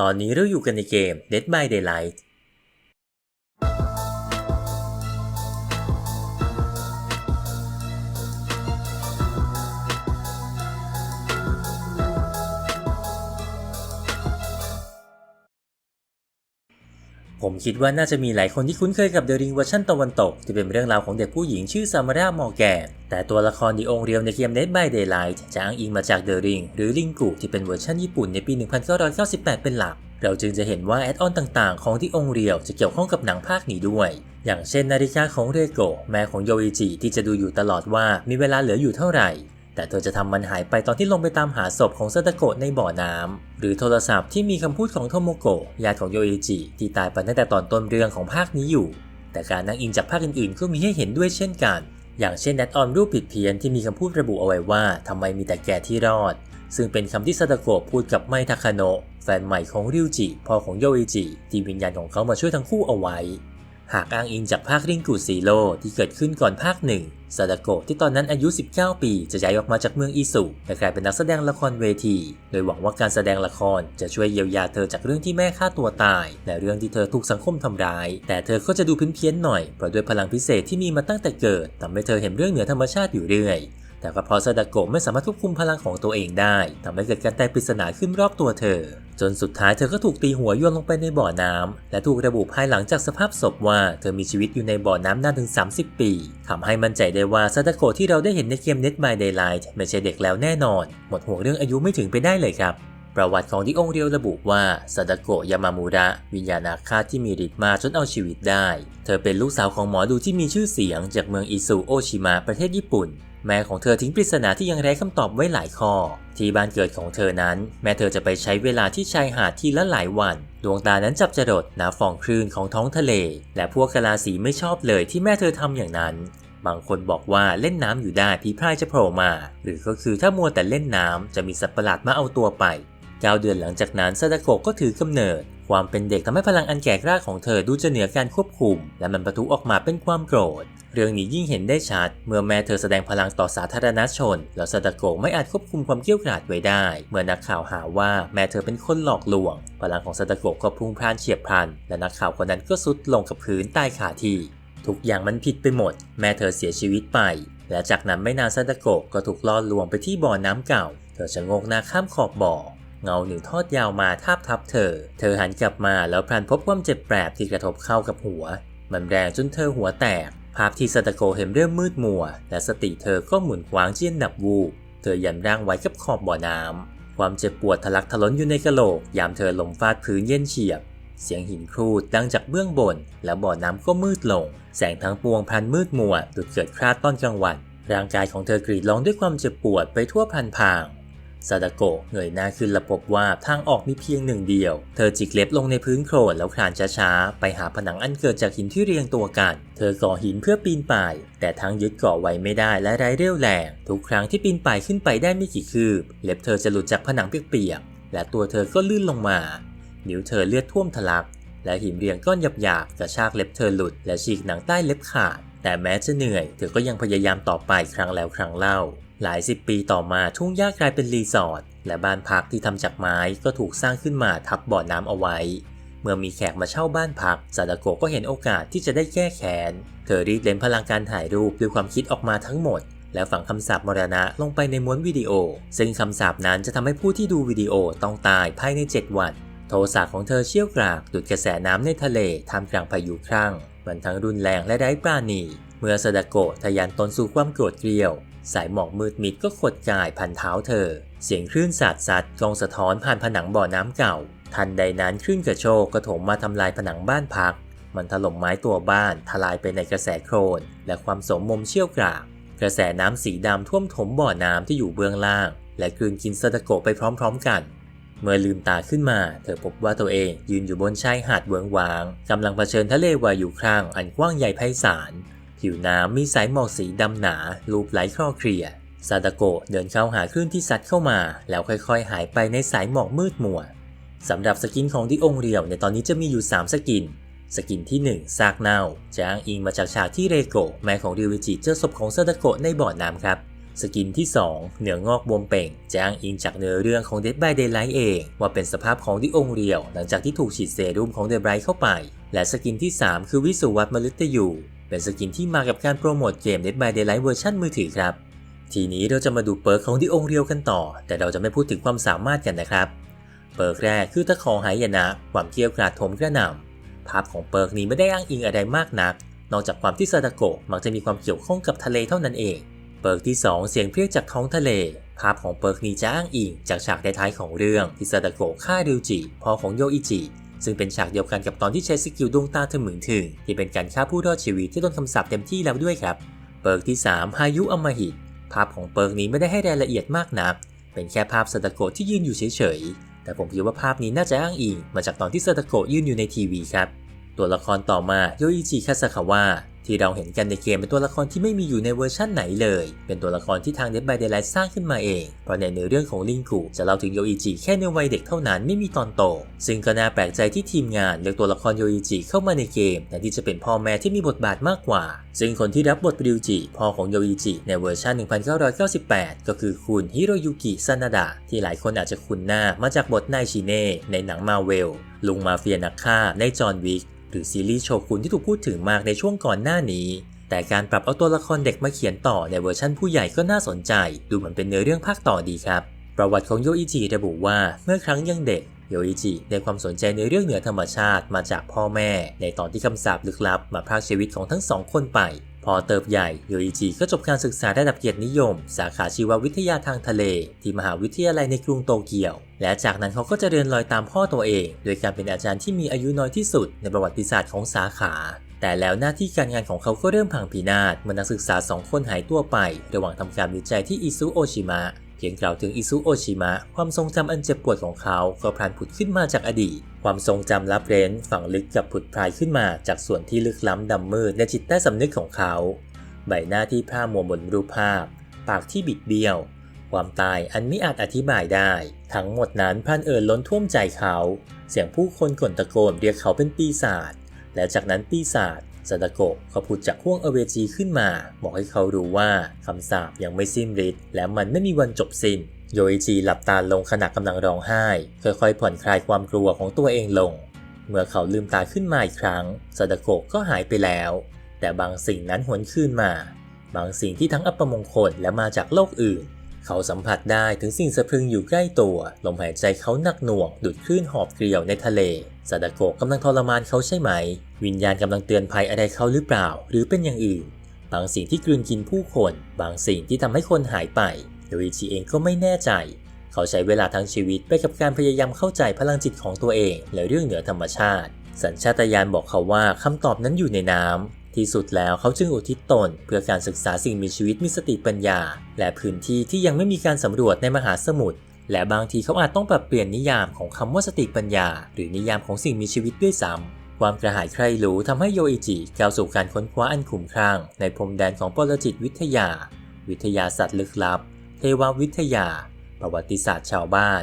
ตอนนี้เราอยู่กันในเกม Dead by Daylight ผมคิดว่าน่าจะมีหลายคนที่คุ้นเคยกับ The Ring เวอร์ชันตะวันตกที่เป็นเรื่องราวของเด็กผู้หญิงชื่อซามาร่ามอร์แกนแต่ตัวละครดีองเรียวในเกม Dead by Daylight จะอ้างอิงมาจาก The Ring หรือลิงกุที่เป็นเวอร์ชันญี่ปุ่นในปี 1998 เป็นหลัก เราจึงจะเห็นว่าแอดออนต่างๆ ของที่องเรียวจะเกี่ยวข้องกับหนังภาคนี้ด้วย อย่างเช่นนาฬิกาของเรโกะแม่ของโยอิจิที่จะดูอยู่ตลอดว่ามีเวลาเหลืออยู่เท่าไหร่ แต่เธอจะทำมันหายไปตอนที่ลงไปตามหาศพของซาตาโกะในบ่อน้ำหรือโทรศัพท์ที่มีคำพูดของโทโมโกะญาติของโยอิจิที่ตายไปตั้งแต่ตอนต้นเรื่องของภาคนี้อยู่ แต่การนั่งอิงจากภาคอื่นๆ ก็มีให้เห็นด้วยเช่นกัน อย่างเช่นแอดออนรูปผิดเพี้ยนที่มีคำพูดระบุเอาไว้ว่าทำไมมีแต่แกที่รอด ซึ่งเป็นคำที่ซาตาโกะพูดกับไมทาคาโนะแฟนใหม่ของริวจิพ่อของโยอิจิที่วิญญาณของเขามาช่วยทั้งคู่เอาไว้ หากอ้างอิงจากภาคริงกูซีโร่ที่เกิดขึ้นก่อนภาคหนึ่งซาดาโกะที่ตอนนั้นอายุ 19 ปี จะย้ายออกมาจากเมืองอิสุและกลายเป็นนักแสดงละครเวที โดยหวังว่าการแสดงละครจะช่วยเยียวยาเธอจากเรื่องที่แม่ฆ่าตัวตาย และเรื่องที่เธอถูกสังคมทำร้าย แต่เธอก็จะดูเพี้ยนๆหน่อยเพราะด้วยพลังพิเศษที่มีมาตั้งแต่เกิดทำให้เธอเห็นเรื่องเหนือธรรมชาติอยู่เรื่อย แต่ก็เพราะซาดาโกะไม่สามารถควบคุมพลังของตัวเองได้ทำให้เกิดการแตกปริศนาขึ้นรอบตัวเธอ จนสุดท้ายเธอก็ถูกตีหัวโยนลงไปในบ่อน้ำและถูกระบุภายหลังจากสภาพศพว่าเธอมีชีวิตอยู่ในบ่อน้ำนานถึง 30 ปีทำให้มั่นใจได้ว่าซาดาโกะที่เราได้เห็นในเกม Net by Daylight ไม่ใช่เด็กแล้วแน่นอน หมดห่วงเรื่องอายุไม่ถึงไปได้เลยครับประวัติของดิองเรียวระบุว่าซาดาโกะยามามูระวิญญาณอาฆาตที่มีฤทธิ์มาจนเอาชีวิตได้ เธอเป็นลูกสาวของหมอดูที่มีชื่อเสียงจากเมืองอิซุโอชิมะประเทศญี่ปุ่น แม่ของเธอทิ้งปริศนาที่ยังไร้คำตอบไว้หลายข้อ ที่บ้านเกิดของเธอนั้น แม่เธอจะไปใช้เวลาที่ชายหาดทีละหลายวัน ดวงตานั้นจับจรดน้ำฟองคลื่นของท้องทะเล และพวกกะลาสีไม่ชอบเลยที่แม่เธอทำอย่างนั้น บางคนบอกว่าเล่นน้ำอยู่ได้ผีพรายจะโผล่มา หรือก็คือถ้ามัวแต่เล่นน้ำจะมีสัตว์ประหลาดมาเอาตัวไป9เดือนหลังจากนั้นซาดาโกะก็ถือกำเนิด ความเป็นเด็กทำให้พลังอันแก่กล้าของเธอดูจะเหนือการควบคุม และมันประทุออกมาเป็นความโกรธ เรื่องนี้ยิ่งเห็นได้ชัด เมื่อแม่เธอแสดงพลังต่อสาธารณชน แล้วซาดาโกะไม่อาจควบคุมความเกรี้ยวกราดไว้ได้ เมื่อนักข่าวหาว่าแม่เธอเป็นคนหลอกลวง พลังของซาดาโกะก็พุ่งพล่านเฉียบพลัน และนักข่าวคนนั้นก็สุดลงกับพื้นใต้ขาที่ทุกอย่างมันผิดไปหมด แม่เธอเสียชีวิตไป และจากนั้นไม่นานซาดาโกะก็ถูกล่อลวงไปที่บ่อน้ำเก่า เธอชะงกหน้าข้ามขอบบ่อเงาหนึ่งทอดยาวมาทาบทับเธอ เธอหันกลับมาแล้วพลันพบความเจ็บแปรบที่กระทบเข้ากับหัว มันแรงจนเธอหัวแตก ภาพที่ซาตาโกเห็นเริ่มมืดมัว และสติเธอก็หมุนคว้างเจียนดับวูบเธอยันร่างไว้กับขอบบ่อน้ำความเจ็บปวดทะลักทะล้นอยู่ในกะโหลก ยามเธอลมฟาดพื้นเย็นเฉียบ เสียงหินครูดดังจากเบื้องบน แล้วบ่อน้ำก็มืดลง แสงทั้งปวงพันมืดมัวดุดเกิดคราดต้นกลางวัน ร่างกายของเธอกรีดร้องด้วยความเจ็บปวดไปทั่วพันพาง ซาดาโกะเงยหน้าขึ้นและพบว่าทางออกมีเพียงหนึ่งเดียว เธอจิกเล็บลงในพื้นโคลนแล้วคลานช้าๆ ไปหาผนังอันเกิดจากหินที่เรียงตัวกัน เธอก่อหินเพื่อปีนป่าย แต่ทั้งยึดเกาะไว้ไม่ได้และไร้เรี่ยวแรง ทุกครั้งที่ปีนป่ายขึ้นไปได้ไม่กี่คืบ เล็บเธอจะหลุดจากผนังเปียกๆ และตัวเธอก็ลื่นลงมา นิ้วเธอเลือดท่วมทะลัก และหินเรียงก้อนหยาบๆกระชากเล็บเธอหลุดและฉีกหนังใต้เล็บขาด แต่แม้จะเหนื่อย เธอก็ยังพยายามต่อไปครั้งแล้วครั้งเล่า หลายสิบปีต่อมาทุ่งหญ้ากลายเป็นรีสอร์ทและบ้านพักที่ทำจากไม้ก็ถูกสร้างขึ้นมาทับบ่อน้ำเอาไว้ เมื่อมีแขกมาเช่าบ้านพักซาดาโกะก็เห็นโอกาสที่จะได้แก้แค้นเธอรีดเล่นพลังการถ่ายรูปด้วยความคิดออกมาทั้งหมด แล้วฝังคำสาปมรณะลงไปในม้วนวิดีโอ ซึ่งคำสาปนั้นจะทำให้ผู้ที่ดูวิดีโอต้องตายภายใน 7 วัน โทสะของเธอเชี่ยวกรากดุดกระแสน้ำในทะเลท่ามกลางพายุครั่งมันทั้งรุนแรงและไร้ปราณีเมื่อซาดาโกะทะยานตนสู่ความโกรธเกรียว สายหมอกมืดมิดก็ขดกายพันเท้าเธอ เสียงคลื่นสาดซัดกองสะท้อนผ่านผนังบ่อน้ำเก่า ทันใดนั้นคลื่นกระโชกก็โถมมาทำลายผนังบ้านพัก มันถล่มไม้ตัวบ้านทลายไปในกระแสโครน และความสมมมเชี่ยวกรากกระแสน้ำสีดำท่วมถมบ่อน้ำที่อยู่เบื้องล่าง และกลืนกินซาดาโกไปพร้อมๆกัน เมื่อลืมตาขึ้นมา เธอพบว่าตัวเองยืนอยู่บนชายหาดเวิงวางกำลังเผชิญทะเลวายุครั่งอันกว้างใหญ่ไพศาล ผิวน้ำมีสายหมอกสีดำหนาลูบไหลคลอเคลียซาดาโกะเดินเข้าหาคลื่นที่ซัดเข้ามา แล้วค่อยๆ หายไปในสายหมอกมืดมัวสำหรับสกินของดิองเรียวในตอนนี้จะมีอยู่ 3 สกิน สกินที่ 1 ซากเน่าจะอ้างอิงมาจากฉากที่เรโกะแม่ของริวจิเจอศพของซาดาโกะในบ่อน้ำครับ สกินที่ 2 เหนืองอกบวมเป่งจะอ้างอิงจากเนื้อเรื่องของ Dead by Daylight เอง ว่าเป็นสภาพของดิองเรียว หลังจากที่ถูกฉีดเซรุ่มของ The Bright เข้าไป และสกินที่ 3 คือวิสุวัตมฤตยู เป็นสกินที่มากับการโปรโมทเกม Dead by Daylight เวอร์ชันมือถือครับ ทีนี้เราจะมาดูเปิร์กของดิองเรียวกันต่อ แต่เราจะไม่พูดถึงความสามารถกันนะครับ เปิร์กแรกคือตะของหายนะ ความเกรียวกราดถมกระหน่ำภาพของเปิร์กนี้ไม่ได้อ้างอิงอะไรมากนัก นอกจากความที่ซาดาโกะมักจะมีความเกี่ยวข้องกับทะเลเท่านั้นเอง เปิร์กที่ 2 เสียงเพรียกจากท้องทะเล ภาพของเปิร์กนี้จะอ้างอิงจากฉากท้ายๆของเรื่องที่ซาดาโกะฆ่าริวจิพ่อของโยอิจิ ซึ่งเป็นฉากเดียวกันกับตอนที่ใช้สกิลดวงตาเถมึงถึง ที่เป็นการฆ่าผู้รอดชีวิตที่โดนคำสาปเต็มที่แล้วด้วยครับ เปิร์กที่ 3 พายุอมหิต ภาพของเปิร์กนี้ไม่ได้ให้รายละเอียดมากนัก เป็นแค่ภาพซาดาโกะที่ยืนอยู่เฉยๆ แต่ผมคิดว่าภาพนี้น่าจะอ้างอิงมาจากตอนที่ซาดาโกะยืนอยู่ในทีวีครับ ตัวละครต่อมาโยอิจิคาซาคาวะ ที่เราเห็นกันในเกมเป็นตัวละครที่ไม่มีอยู่ในเวอร์ชั่นไหนเลย เป็นตัวละครที่ทาง Dead by Daylight สร้างขึ้นมาเอง เพราะในเนื้อเรื่องของลิงกุจะเล่าถึงโยอิจิแค่ในวัยเด็กเท่านั้นไม่มีตอนโต ซึ่งก็น่าแปลกใจที่ทีมงานเลือกตัวละครโยอิจิเข้ามาในเกมแทนที่จะเป็นพ่อแม่ที่มีบทบาทมากกว่า ซึ่งคนที่รับบทริวจิพ่อของโยอิจิในเวอร์ชัน 1998 ก็คือคุณฮิโรยุกิซานาดะที่หลายคนอาจจะคุ้นหน้ามาจากบทนายชิเน่ในหนังมาเวลลุงมาเฟียนักฆ่าในจอห์นวิก หรือซีรีส์โชกุนที่ถูกพูดถึงมากในช่วงก่อนหน้านี้ แต่การปรับเอาตัวละครเด็กมาเขียนต่อในเวอร์ชั่นผู้ใหญ่ก็น่าสนใจ ดูเหมือนเป็นเนื้อเรื่องภาคต่อดีครับ ประวัติของโยอิจิระบุว่าเมื่อครั้งยังเด็กโยอิจิได้ความสนใจในเรื่องเหนือธรรมชาติมาจากพ่อแม่ ในตอนที่คำสาปลึกลับมาพรากชีวิตของทั้งสองคนไป พอเติบใหญ่โยอิจิก็จบการศึกษาระดับเกียรตินิยม สาขาชีววิทยาทางทะเล ที่มหาวิทยาลัยในกรุงโตเกียว และจากนั้นเขาก็จะเดินรอยตามพ่อตัวเอง โดยการเป็นอาจารย์ที่มีอายุน้อยที่สุด ในประวัติศาสตร์ของสาขา แต่แล้วหน้าที่การงานของเขาก็เริ่มพังพินาศเมื่อนักศึกษาสองคนหายตัวไป ระหว่างทำการวิจัยที่อิซุโอชิมะ เพียงกล่าวถึงอิซุโอชิมะ ความทรงจำอันเจ็บปวดของเขาก็พลันผุดขึ้นมาจากอดีต ความทรงจำลับเร้นฝังลึกกับผุดพรายขึ้นมาจากส่วนที่ลึกล้ำดำมืดในจิตใต้สำนึกของเขา ใบหน้าที่พร่ามัวบนรูปภาพ ปากที่บิดเบี้ยว ความตายอันไม่อาจอธิบายได้ ทั้งหมดนั้นพันเอ่อล้นท่วมใจเขา เสียงผู้คนก่นตะโกนเรียกเขาเป็นปีศาจและจากนั้นปีศาจ ซาดาโกะเขาพูดจากห้วงอเวจีขึ้นมา บอกให้เขารู้ว่าคำสาปยังไม่สิ้นฤทธิ์และมันไม่มีวันจบสิ้นโยอิจิหลับตาลงขณะกำลังร้องไห้ ค่อยๆผ่อนคลายความกลัวของตัวเองลง เมื่อเขาลืมตาขึ้นมาอีกครั้งซาดาโกะก็หายไปแล้ว แต่บางสิ่งนั้นหวนคืนมา บางสิ่งที่ทั้งอัปมงคลและมาจากโลกอื่น เขาสัมผัสได้ถึงสิ่งสะพรึงอยู่ใกล้ตัว ลมหายใจเขาหนักหน่วงดุดคลื่นหอบเกลียวในทะเลซาดาโกะกำลังทรมานเขาใช่ไหม วิญญาณกำลังเตือนภัยอะไรเขาหรือเปล่า หรือเป็นอย่างอื่น บางสิ่งที่กลืนกินผู้คน บางสิ่งที่ทำให้คนหายไปโดยจิเองก็ไม่แน่ใจ เขาใช้เวลาทั้งชีวิตไปกับการพยายามเข้าใจพลังจิตของตัวเองและเรื่องเหนือธรรมชาติ สัญชาตญาณบอกเขาว่าคำตอบนั้นอยู่ในน้ำที่สุดแล้วเขาจึงอุทิศตน เพื่อการศึกษาสิ่งมีชีวิตมีสติปัญญา และพื้นที่ที่ยังไม่มีการสำรวจในมหาสมุทรและบางทีเขาอาจต้องปรับเปลี่ยนนิยามของคำว่าสติปัญญา หรือนิยามของสิ่งมีชีวิตด้วยซ้ำ ความกระหายใครรู้ทำให้โยอิจิก้าวสู่การค้นคว้าอันขุ่มครั่งในพรมแดนของปรจิตวิทยา วิทยาศาสตร์ลึกลับ เทววิทยา ประวัติศาสตร์ชาวบ้าน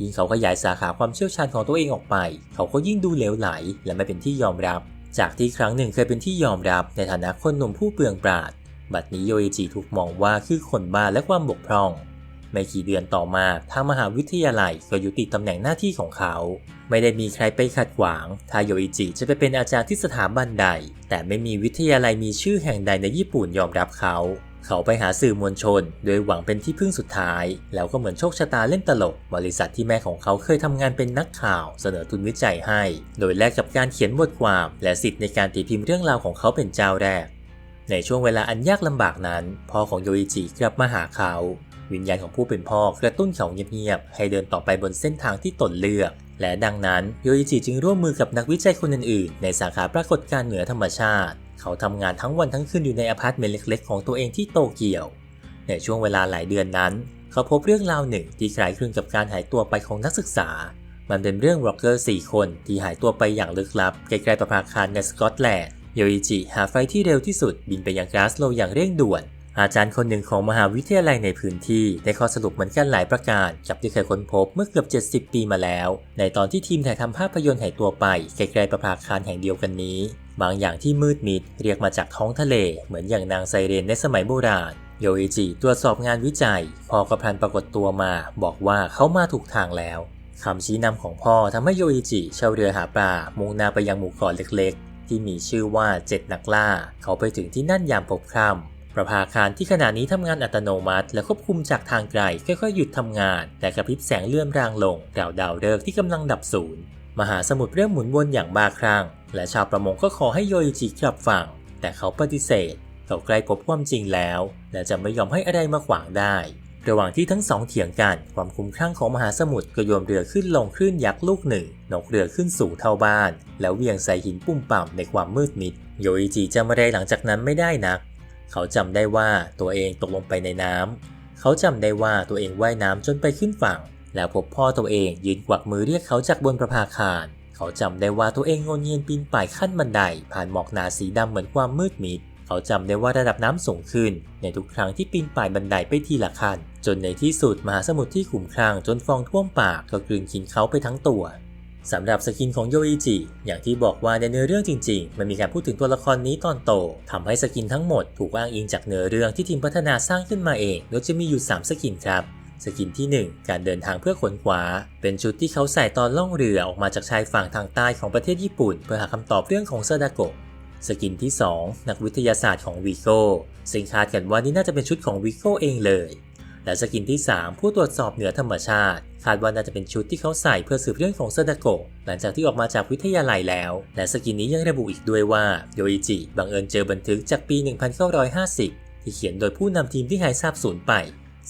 ยิ่งเขาขยายสาขาความเชี่ยวชาญของตัวเองออกไป เขาก็ยิ่งดูเหลวไหลและไม่เป็นที่ยอมรับ จากที่ครั้งหนึ่งเคยเป็นที่ยอมรับในฐานะคนหนุ่มผู้เปลืองปราด บัดนี้โยอิจิถูกมองว่าคือคนบ้าและความบกพร่อง ไม่กี่เดือนต่อมาทางมหาวิทยาลัยก็ยุติตำแหน่งหน้าที่ของเขา ไม่ได้มีใครไปขัดขวางถ้าโยอิจิจะไปเป็นอาจารย์ที่สถาบันใด แต่ไม่มีวิทยาลัยมีชื่อแห่งใดในญี่ปุ่นยอมรับเขา เขาไปหาสื่อมวลชน โดยหวังเป็นที่พึ่งสุดท้าย แล้วก็เหมือนโชคชะตาเล่นตลก บริษัทที่แม่ของเขาเคยทำงานเป็นนักข่าว เสนอทุนวิจัยให้ โดยแลกกับการเขียนบทความ และสิทธิ์ในการตีพิมพ์เรื่องราวของเขาเป็นเจ้าแรกในช่วงเวลาอันยากลำบากนั้น พ่อของโยอิจิกลับมาหาเขา วิญญาณของผู้เป็นพ่อกระตุ้นเขาเงียบๆให้เดินต่อไปบนเส้นทางที่ตนเลือก และดังนั้นโยอิจิจึงร่วมมือกับนักวิจัยคนอื่นๆ ในสาขาปรากฏการณ์เหนือธรรมชาติ เขาทำงานทั้งวันทั้งคืนอยู่ในอพาร์ตเมนต์เล็ก ๆ ของตัวเองที่โตเกียว ในช่วงเวลาหลายเดือนนั้น เขาพบเรื่องราวหนึ่งที่คล้ายคลึงกับการหายตัวไปของนักศึกษา มันเป็นเรื่องร็อกเกอร์4คนที่หายตัวไปอย่างลึกลับใกล้ๆประภาคารในสกอตแลนด์โยอิจิหาไฟที่เร็วที่สุดบินไปยังกราสโลอย่างเร่งด่วน อาจารย์คนหนึ่งของมหาวิทยาลัยในพื้นที่ได้ข้อสรุปเหมือนกันหลายประการกับที่เคยค้นพบเมื่อเกือบ 70 ปีมาแล้ว ในตอนที่ทีมถ่ายทำภาพยนตร์หายตัวไปใกลๆประภาคารแห่งเดียวกันนี้ บางอย่างที่มืดมิดเรียกมาจากท้องทะเล เหมือนอย่างนางไซเรนในสมัยโบราณโยอิจิตรวจสอบงานวิจัย พ่อก็พลันปรากฏตัวมา บอกว่าเขามาถูกทางแล้วคำชี้นำของพ่อทำให้โยอิจิเช่าเรือหาปลามุ่งหน้าไปยังหมู่เกาะเล็กๆ ที่มีชื่อว่าเจ็ดนักล่า เขาไปถึงที่นั่นยามพบค่ำ ประภาคารที่ขณะนี้ทำงานอัตโนมัติ และควบคุมจากทางไกลค่อยๆหยุดทำงาน และกระพริบแสงเลื่อนรางลงราวดาวฤกษ์ที่กำลังดับสูญมหาสมุทรเริ่มหมุนวนอย่างบ้าคลั่งและชาวประมงก็ขอให้โยอิจิกลับฝั่ง แต่เขาปฏิเสธเขาใกล้พบความจริงแล้ว และจะไม่ยอมให้อะไรมาขวางได้ ระหว่างที่ทั้งสองเถียงกัน ความคุ้มคลั่งของมหาสมุทรก็โยนเรือขึ้นลงคลื่นยักษ์ลูกหนึ่งนกเรือขึ้นสู่เท่าบ้าน แล้วเวียงใส่หินปุ่มป่ำในความมืดมิด โยอิจิจำอะไรหลังจากนั้นไม่ได้นัก เขาจำได้ว่าตัวเองตกลงไปในน้ำ เขาจำได้ว่าตัวเองว่ายน้ำจนไปขึ้นฝั่ง แล้วพบพ่อตัวเองยืนกวักมือเรียกเขาจากบนประภาคาร เขาจำได้ว่าตัวเองงนเงียนปีนป่ายขั้นบันได ผ่านหมอกหนาสีดำเหมือนความมืดมิด เขาจำได้ว่าระดับน้ำสูงขึ้น ในทุกครั้งที่ปีนป่ายบันไดไปทีละขั้น จนในที่สุดมหาสมุทรที่ขุ่มคลั่งจนฟองท่วมปากก็กลืนกินเขาไปทั้งตัว สำหรับสกินของโยอิจิ อย่างที่บอกว่าในเนื้อเรื่องจริง ๆ มันมีการพูดถึงตัวละครนี้ตอนโตทำให้สกินทั้งหมดถูกอ้างอิงจากเนื้อเรื่องที่ทีมพัฒนาสร้างขึ้นมาเองโดยจะมีอยู่ 3 สกินครับสกินที่ 1 การเดินทางเพื่อขนขวา เป็นชุดที่เขาใส่ตอนล่องเรือออกมาจากชายฝั่งทางใต้ของประเทศญี่ปุ่น เพื่อหาคำตอบเรื่องของซาดาโกะสกินที่ 2 นักวิทยาศาสตร์ของวีโก้ซึ่งคาดกันว่านี่น่าจะเป็นชุดของวีโก้เองเลย และสกินที่ 3 ผู้ตรวจสอบเหนือธรรมชาติ คาดว่าน่าจะเป็นชุดที่เขาใส่เพื่อสืบเรื่องของซาดาโกะหลังจากที่ออกมาจากวิทยาลัยแล้ว และสกินนี้ยังระบุอีกด้วยว่าโยอิจิบังเอิญเจอบันทึกจากปี 1950 ที่เขียนโดยผู้นำทีมที่หายสาบสูญไป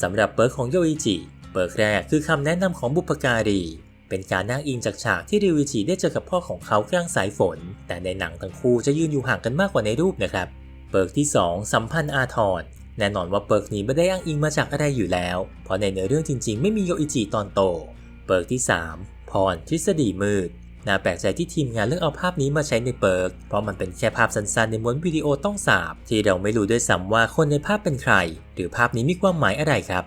สำหรับเปิร์ของโยอิจิเปิร์แรกคือคำแนะนำของบุปการีเป็นการนั่งอิงจากฉากที่ริวิจิได้เจอกับพ่อของเขากลางสายฝน แต่ในหนังทั้งคู่จะยืนอยู่ห่างกันมากกว่าในรูปนะครับ เปิร์กที่ 2 สัมพันธ์อาทร แน่นอนว่าเปิร์กนี้ไม่ได้อ้างอิงมาจากอะไรอยู่แล้ว เพราะในเนื้อเรื่องจริงๆ ไม่มีโยอิจิตอนโต เปิร์กที่ 3 พรทฤษฎีมืด น่าแปลกใจที่ทีมงานเลือกเอาภาพนี้มาใช้ในเปิร์ก เพราะมันเป็นแค่ภาพสั้นๆ ในม้วนวิดีโอต้องสาบ ที่เราไม่รู้ด้วยซ้ำว่าคนในภาพเป็นใคร หรือภาพนี้มีความหมายอะไรครับ